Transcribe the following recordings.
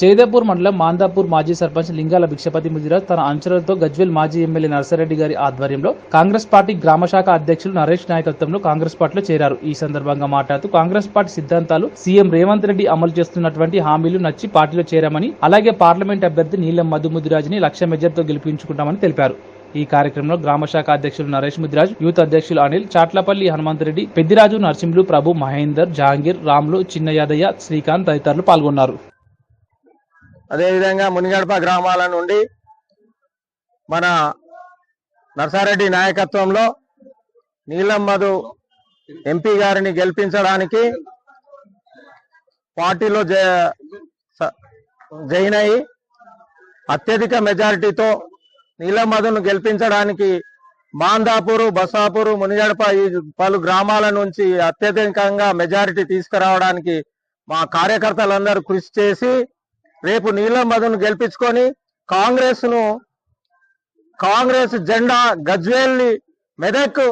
జైదేపూర్ మండలం మాందాపూర్ మాజీ సర్పంచ్ లింగాల భిక్షపతి ముదిరాజ్ తన అంచనలతో గజ్వేల్ మాజీ ఎమ్మెల్యే నర్సారెడ్డి గారి ఆధ్వర్యంలో కాంగ్రెస్ పార్టీ గ్రామ శాఖ అధ్యక్షులు నరేష్ నాయకత్వంలో కాంగ్రెస్ పార్టీలో చేరారు. ఈ సందర్భంగా మాట్లాడుతూ కాంగ్రెస్ పార్టీ సిద్ధాంతాలు సీఎం రేవంత్ రెడ్డి అమలు చేస్తున్నటువంటి హామీలు నచ్చి పార్టీలో చేరామని అలాగే పార్లమెంట్ అభ్యర్థి నీలం మధు ముదిరాజ్ని లక్ష మెజర్తో గెలిపించుకుంటామని తెలిపారు. ఈ కార్యక్రమంలో గ్రామ శాఖ అధ్యక్షులు నరేష్ ముదిరాజ్ యూత్ అధ్యక్షులు అనిల్ చాట్లపల్లి హనుమంతరెడ్డి పెద్దిరాజు నరసింహులు ప్రభు మహేందర్ జహాంగీర్ రాములు చిన్న యాదయ్య శ్రీకాంత్ తదితరులు పాల్గొన్నారు. అదేవిధంగా మునిగడప గ్రామాల నుండి మన నర్సారెడ్డి నాయకత్వంలో నీలం మధు ఎంపీ గారిని గెలిపించడానికి పార్టీలో జ- స- అయ్యి అత్యధిక మెజారిటీతో నీలం మధును గెలిపించడానికి మాందాపూరు బసాపూరు మునిగడప ఈ పలు గ్రామాల నుంచి అత్యధికంగా మెజారిటీ తీసుకురావడానికి మా కార్యకర్తలందరూ కృషి చేసి రేపు నీలం మధును గెలిపించుకొని కాంగ్రెస్ను కాంగ్రెస్ జెండా గజ్వేల్ని మెదక్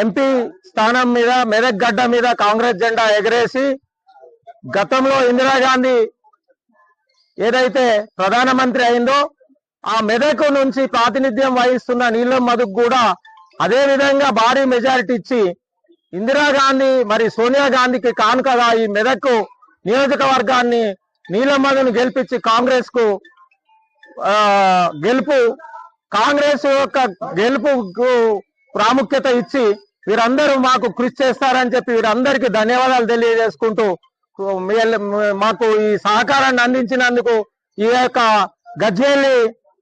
ఎంపీ స్థానం మీద మెదక్ గడ్డ మీద కాంగ్రెస్ జెండా ఎగరేసి గతంలో ఇందిరాగాంధీ ఏదైతే ప్రధానమంత్రి అయిందో ఆ మెదక్ నుంచి ప్రాతినిధ్యం వహిస్తున్న నీలం మధుకు కూడా అదే విధంగా భారీ మెజారిటీ ఇచ్చి ఇందిరాగాంధీ మరి సోనియా గాంధీకి కానుకగా ఈ మెదక్ నియోజకవర్గాన్ని నీలమ్మను గెలిపించి కాంగ్రెస్కు గెలుపు కాంగ్రెస్ యొక్క గెలుపుకు ప్రాముఖ్యత ఇచ్చి వీరందరూ మాకు కృషి చేస్తారని చెప్పి వీరందరికీ ధన్యవాదాలు తెలియజేసుకుంటూ మీ- మాకు ఈ సహకారాన్ని అందించినందుకు ఈ యొక్క గజ్వేలి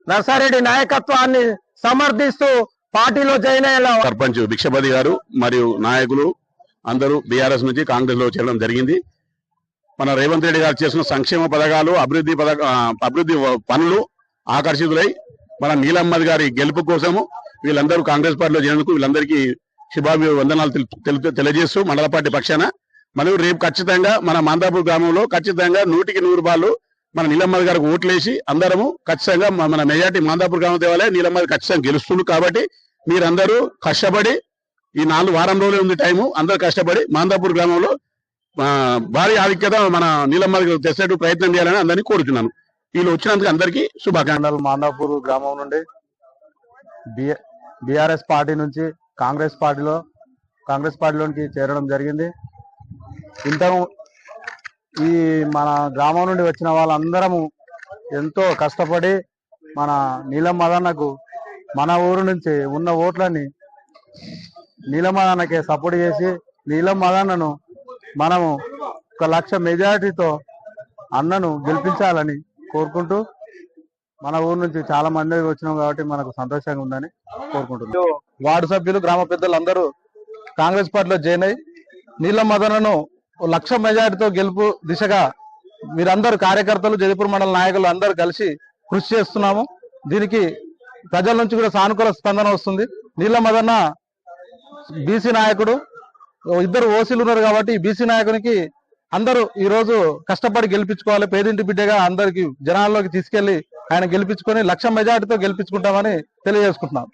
నర్సారెడ్డి నాయకత్వాన్ని సమర్థిస్తూ పార్టీలో జాయిన్ అయ్యేలా సర్పంచ్ భిక్షపతి గారు మరియు నాయకులు అందరూ బీఆర్ఎస్ నుంచి కాంగ్రెస్లో చేరడం జరిగింది. మన రేవంత్ రెడ్డి గారు చేసిన సంక్షేమ పథకాలు అభివృద్ధి పథక అభివృద్ధి పనులు ఆకర్షితులై మన నీలమ్మది గారి గెలుపు కోసము వీళ్ళందరూ కాంగ్రెస్ పార్టీలో చేరేందుకు వీళ్ళందరికీ శుభాభి వందనాలు తెలియజేస్తూ మండల పార్టీ పక్షాన. మరియు రేపు ఖచ్చితంగా మన మందాపూర్ గ్రామంలో ఖచ్చితంగా నూటికి నూరు రూపాయలు మన నీలమ్మది గారికి ఓట్లేసి అందరము ఖచ్చితంగా మన మెజార్టీ మందాపూర్ గ్రామం దేవాలయ నీలమ్మది ఖచ్చితంగా గెలుస్తుంది కాబట్టి మీరందరూ కష్టపడి ఈ నాలుగు వారం రోజులే ఉంది టైము అందరూ కష్టపడి మాందాపూర్ గ్రామంలో భారీ ఆధిక్యత మన నీలమ్మకి తెచ్చేట్టు ప్రయత్నం చేయాలని అందరినీ కోరుతున్నాను వీళ్ళు వచ్చినందుకు అందరికీ శుభాకాంక్షలు. మండల్ మాందాపూర్ గ్రామం నుండి బిఆర్ఎస్ పార్టీ నుంచి కాంగ్రెస్ పార్టీలో కాంగ్రెస్ పార్టీలోనికి చేరడం జరిగింది. ఇంత ఈ మన గ్రామం నుండి వచ్చిన వాళ్ళందరము ఎంతో కష్టపడి మన నీలమ్మదన్నకు మన ఊరు నుంచి ఉన్న ఓట్లని నీలమ్మదన్నకే సపోర్ట్ చేసి నీలమ్మదన్నను మనము ఒక లక్ష మెజారిటీతో అన్నను గెలిపించాలని కోరుకుంటూ మన ఊరు నుంచి చాలా మంది వచ్చినాం కాబట్టి మనకు సంతోషంగా ఉందని కోరుకుంటున్నాం. వార్డు సభ్యులు గ్రామ పెద్దలు అందరూ కాంగ్రెస్ పార్టీలో జాయిన్ అయి నీళ్ళ మదనను ఓ లక్ష మెజారిటీతో గెలుపు దిశగా మీరందరూ కార్యకర్తలు జయపూర్ మండల నాయకులు అందరూ కలిసి కృషి చేస్తున్నాము. దీనికి ప్రజల నుంచి కూడా సానుకూల స్పందన వస్తుంది. నీళ్ళ మదన బీసీ నాయకుడు ఇద్దరు ఓసీలు ఉన్నారు కాబట్టి బీసీ నాయకునికి అందరూ ఈ రోజు కష్టపడి గెలిపించుకోవాలి. పేదింటి బిడ్డగా అందరికి జనాల్లోకి తీసుకెళ్ళి ఆయన గెలిపించుకొని లక్ష మెజార్టీతో గెలిపించుకుంటామని తెలియజేసుకుంటున్నాం.